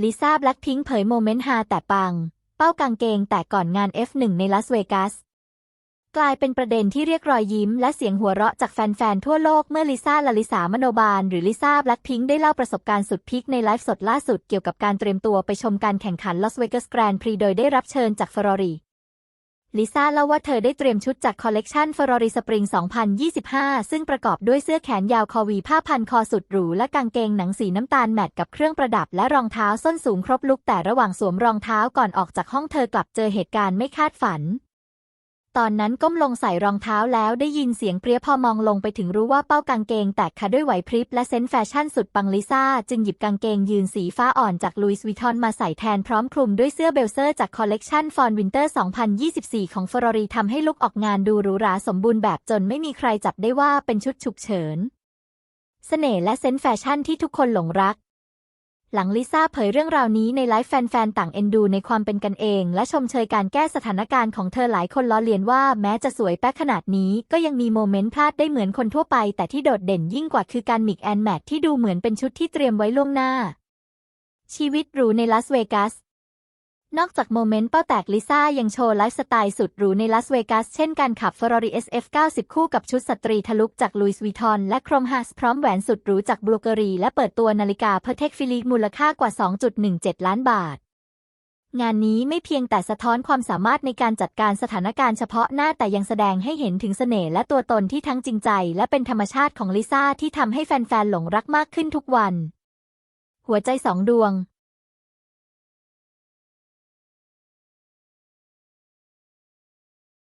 ลิซ่าแบล็คพิงค์เผยโมเมนต์ฮาแต่ปัง เป้ากางเกงแต่ก่อนงาน F1 ในลาสเวกัส กลายเป็นประเด็นที่เรียกรอยยิ้มและเสียงหัวเราะจากแฟนๆ ทั่วโลกเมื่อลิซ่าลาลิสามโนบาล หรือลิซ่าแบล็คพิงค์ได้เล่าประสบการณ์สุดพีคในไลฟ์สดล่าสุดเกี่ยวกับการเตรียมตัวไปชมการแข่งขันลาสเวกัสแกรนด์พรีโดยได้รับเชิญจากเฟอร์รารี ลิซ่าเล่าว่าเธอได้เตรียมชุดจากคอลเลกชัน Ferrari Spring 2025 ซึ่งประกอบด้วยเสื้อแขนยาวคอวีผ้าพันคอสุดหรู และกางเกงหนังสีน้ำตาลแมทกับเครื่องประดับและรองเท้าส้นสูงครบลุกแต่ระหว่างสวมรองเท้าก่อนออกจากห้องเธอกลับเจอเหตุการณ์ไม่คาดฝัน ตอนนั้นก้มลงใส่รองเท้าแล้วได้ยินเสียงเปรี้ยพอมองลงไปถึงรู้ว่าเป้ากางเกงแตกค่ะด้วยไหวพริบและเซนส์แฟชั่นสุดปังลิซ่า จึงหยิบกางเกงยืนสีฟ้าอ่อนจากลุยส์วิทอนมาใส่แทนพร้อมคลุมด้วยเสื้อเบลเซอร์จากคอลเลกชันฟอนวินเตอร์ 2024 ของฟอร์รีทำให้ลุกออกงานดูหรูหราสมบูรณ์แบบจนไม่มีใครจับได้ว่าเป็นชุดฉุกเฉินเสน่ห์และเซนส์แฟชั่นที่ทุกคนหลงรัก หลังลิซ่าเผยเรื่องราวนี้ในไลฟ์แฟนๆ ต่างเอ็นดูในความเป็นกันเอง และชมเชยการแก้สถานการณ์ของเธอหลายคนล้อเลียนว่าแม้จะสวยแป๊ะขนาดนี้ ก็ยังมีโมเมนต์พลาดได้เหมือนคนทั่วไป แต่ที่โดดเด่นยิ่งกว่าคือการมิกแอนแมทที่ดูเหมือนเป็นชุดที่เตรียมไว้ล่วงหน้า ชีวิตหรูในลาสเวกัส นอกจากโมเมนต์เป้าแตกลิซ่ายังโชว์ไลฟ์สไตล์สุดหรูในลาสเวกัสเช่นการขับ Ferrari SF 90 คู่กับชุดสตรีทะลุกจากลุยส์วิทอนและโครมฮัสพร้อมแหวนสุดหรูจากบลูเกอรีและเปิดตัวนาฬิกาเพอร์เทคฟิลิมูลค่ากว่า 2.17 ล้านบาท งานนี้ไม่เพียงแต่สะท้อนความสามารถในการจัดการสถานการณ์เฉพาะหน้าแต่ยังแสดงให้เห็นถึงเสน่ห์และตัวตนที่ทั้งจริงใจ และเป็นธรรมชาติของลิซ่าที่ทำให้แฟนๆหลงรักมากขึ้นทุกวัน หัวใจสองดวง